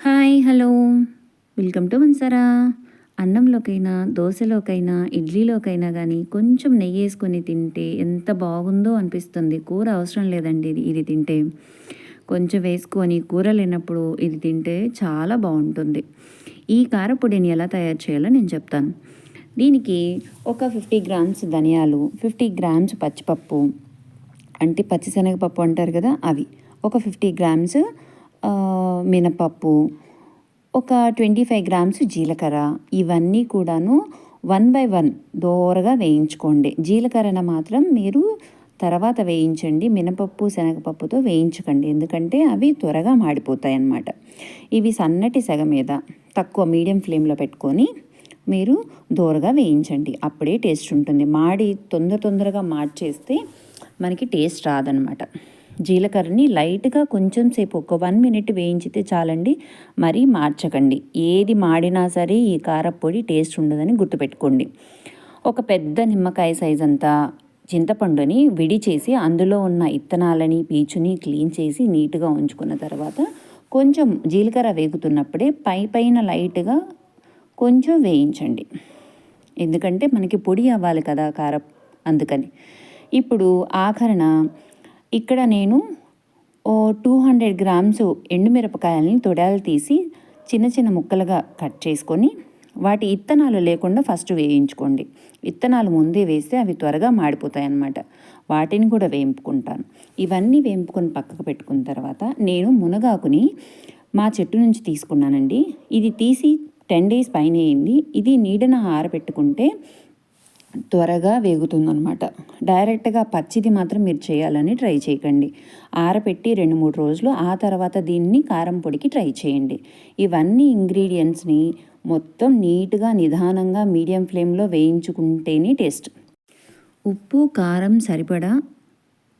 Hi hello. Welcome to వన్సరా అన్నంలోకైనా దోశలోకైనా ఇడ్లీలోకైనా కానీ కొంచెం నెయ్యి వేసుకొని తింటే ఎంత బాగుందో అనిపిస్తుంది. కూర అవసరం లేదండి ఇది ఇది తింటే. కొంచెం వేసుకొని కూర లేనప్పుడు ఇది తింటే చాలా బాగుంటుంది. ఈ కారపొడిని ఎలా తయారు చేయాలో నేను చెప్తాను. దీనికి ఒక ఫిఫ్టీ గ్రామ్స్ ధనియాలు ఫిఫ్టీ గ్రామ్స్ పచ్చిపప్పు అంటే పచ్చిశనగపప్పు అంటారు కదా అవి. ఒక ఫిఫ్టీ గ్రామ్స్ మినపప్పు ఒక ట్వంటీ ఫైవ్ గ్రామ్స్ జీలకర్ర ఇవన్నీ కూడాను వన్ బై వన్ దోరగా వేయించుకోండి. జీలకర్రన మాత్రం మీరు తర్వాత వేయించండి. మినపప్పు శనగపప్పుతో వేయించకండి. ఎందుకంటే అవి త్వరగా మాడిపోతాయి అన్నమాట ఇవి సన్నటి సెగ మీద తక్కువ మీడియం ఫ్లేమ్లో పెట్టుకొని మీరు దోరగా వేయించండి. అప్పుడే టేస్ట్ ఉంటుంది. మాడి తొందర తొందరగా మార్చేస్తే మనకి టేస్ట్ రాదనమాట జీలకర్రని లైట్గా కొంచెం సేపు ఒక వన్ మినిట్ వేయించితే చాలండి. మరీ మార్చకండి. ఏది మాడినా సరే ఈ కారపొడి టేస్ట్ ఉండదని గుర్తుపెట్టుకోండి. ఒక పెద్ద నిమ్మకాయ సైజ్ అంతా చింతపండుని విడి చేసి అందులో ఉన్న ఇత్తనాలని పీచుని క్లీన్ చేసి నీట్గా ఉంచుకున్న తర్వాత కొంచెం జీలకర్ర వేగుతున్నప్పుడే పై పైన లైట్గా కొంచెం వేయించండి. ఎందుకంటే మనకి పొడి అవ్వాలి కదా కారం అందుకని. ఇప్పుడు ఆఖరణ ఇక్కడ నేను ఓ టూ హండ్రెడ్ గ్రామ్స్ ఎండుమిరపకాయలని తొడాలు తీసి చిన్న చిన్న ముక్కలుగా కట్ చేసుకొని వాటి ఇత్తనాలు లేకుండా ఫస్ట్ వేయించుకోండి. ఇత్తనాలు ముందే వేస్తే అవి త్వరగా మాడిపోతాయి అన్నమాట వాటిని కూడా వేయింపుకుంటాను ఇవన్నీ వేయింపుకొని పక్కకు పెట్టుకున్న తర్వాత నేను మునగాకుని మా చెట్టు నుంచి తీసుకున్నానండి. ఇది తీసి టెన్ డేస్ పైన అయింది. ఇది నీడన ఆరబెట్టుకుంటే త్వరగా వేగుతుందనమాట డైరెక్ట్గా పచ్చిది మాత్రం మీరు చేయాలని ట్రై చేయకండి. ఆరపెట్టి రెండు మూడు రోజులు ఆ తర్వాత దీన్ని కారం పొడికి ట్రై చేయండి. ఇవన్నీ ఇంగ్రీడియంట్స్ని మొత్తం నీట్గా నిదానంగా మీడియం ఫ్లేమ్లో వేయించుకుంటేనే టేస్ట్. ఉప్పు కారం సరిపడా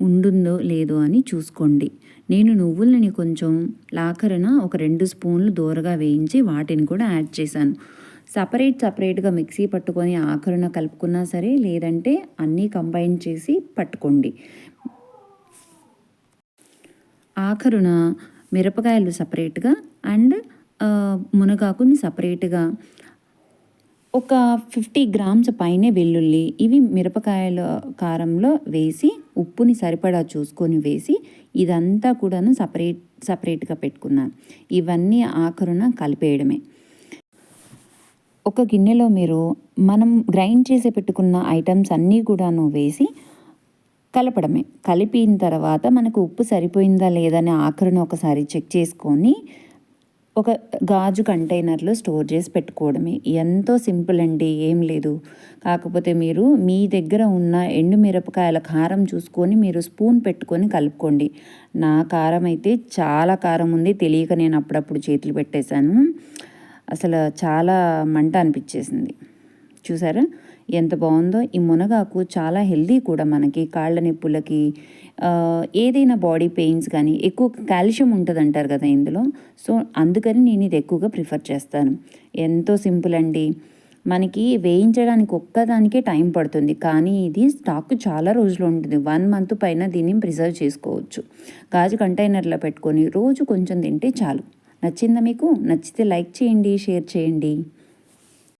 ఉండుందో లేదో అని చూసుకోండి. నేను నువ్వులని కొంచెం లాకరన ఒక రెండు స్పూన్లు దూరగా వేయించి వాటిని కూడా యాడ్ చేశాను. సపరేట్ సపరేట్గా మిక్సీ పట్టుకొని ఆఖరున కలుపుకున్నా సరే లేదంటే అన్నీ కంబైన్ చేసి పట్టుకోండి. ఆఖరున మిరపకాయలు సపరేట్గా అండ్ మునగాకుని సపరేట్గా ఒక ఫిఫ్టీ గ్రామ్స్ పైనే వెల్లుల్లి ఇవి మిరపకాయల కారంలో వేసి ఉప్పుని సరిపడా చూసుకొని వేసి ఇదంతా కూడాను సపరేట్ సపరేట్గా పెట్టుకున్నాను. ఇవన్నీ ఆఖరున కలిపేయడమే. ఒక గిన్నెలో మీరు మనం గ్రైండ్ చేసి పెట్టుకున్న ఐటమ్స్ అన్నీ కూడాను వేసి కలపడమే. కలిపిన తర్వాత మనకు ఉప్పు సరిపోయిందా లేదని ఆఖరిని ఒకసారి చెక్ చేసుకొని ఒక గాజు కంటైనర్లో స్టోర్ చేసి పెట్టుకోవడమే. ఎంతో సింపుల్ అండి ఏం లేదు. కాకపోతే మీరు మీ దగ్గర ఉన్న ఎండు మిరపకాయల కారం చూసుకొని మీరు స్పూన్ పెట్టుకొని కలుపుకోండి. నా కారం అయితే చాలా కారం ఉంది తెలియక నేను అప్పుడప్పుడు చేతులు పెట్టేశాను. అసలు చాలా మంట అనిపించేసింది. చూసారా? ఎంత బాగుందో. ఈ మునగాకు చాలా హెల్దీ కూడా మనకి. కాళ్ళ నొప్పులకి ఏదైనా బాడీ పెయిన్స్ కానీ ఎక్కువ కాల్షియం ఉంటుంది అంటారు కదా ఇందులో. సో అందుకని నేను ఇది ఎక్కువగా ప్రిఫర్ చేస్తాను. ఎంతో సింపుల్ అండి. మనకి వేయించడానికి ఒక్కదానికే టైం పడుతుంది. కానీ ఇది స్టాక్ చాలా రోజులు ఉంటుంది. వన్ మంత్ పైన దీన్ని ప్రిజర్వ్ చేసుకోవచ్చు. గాజు కంటైనర్లో పెట్టుకొని రోజు కొంచెం తింటే చాలు. నచ్చిందా మీకు? నచ్చితే లైక్ చేయండి షేర్ చేయండి.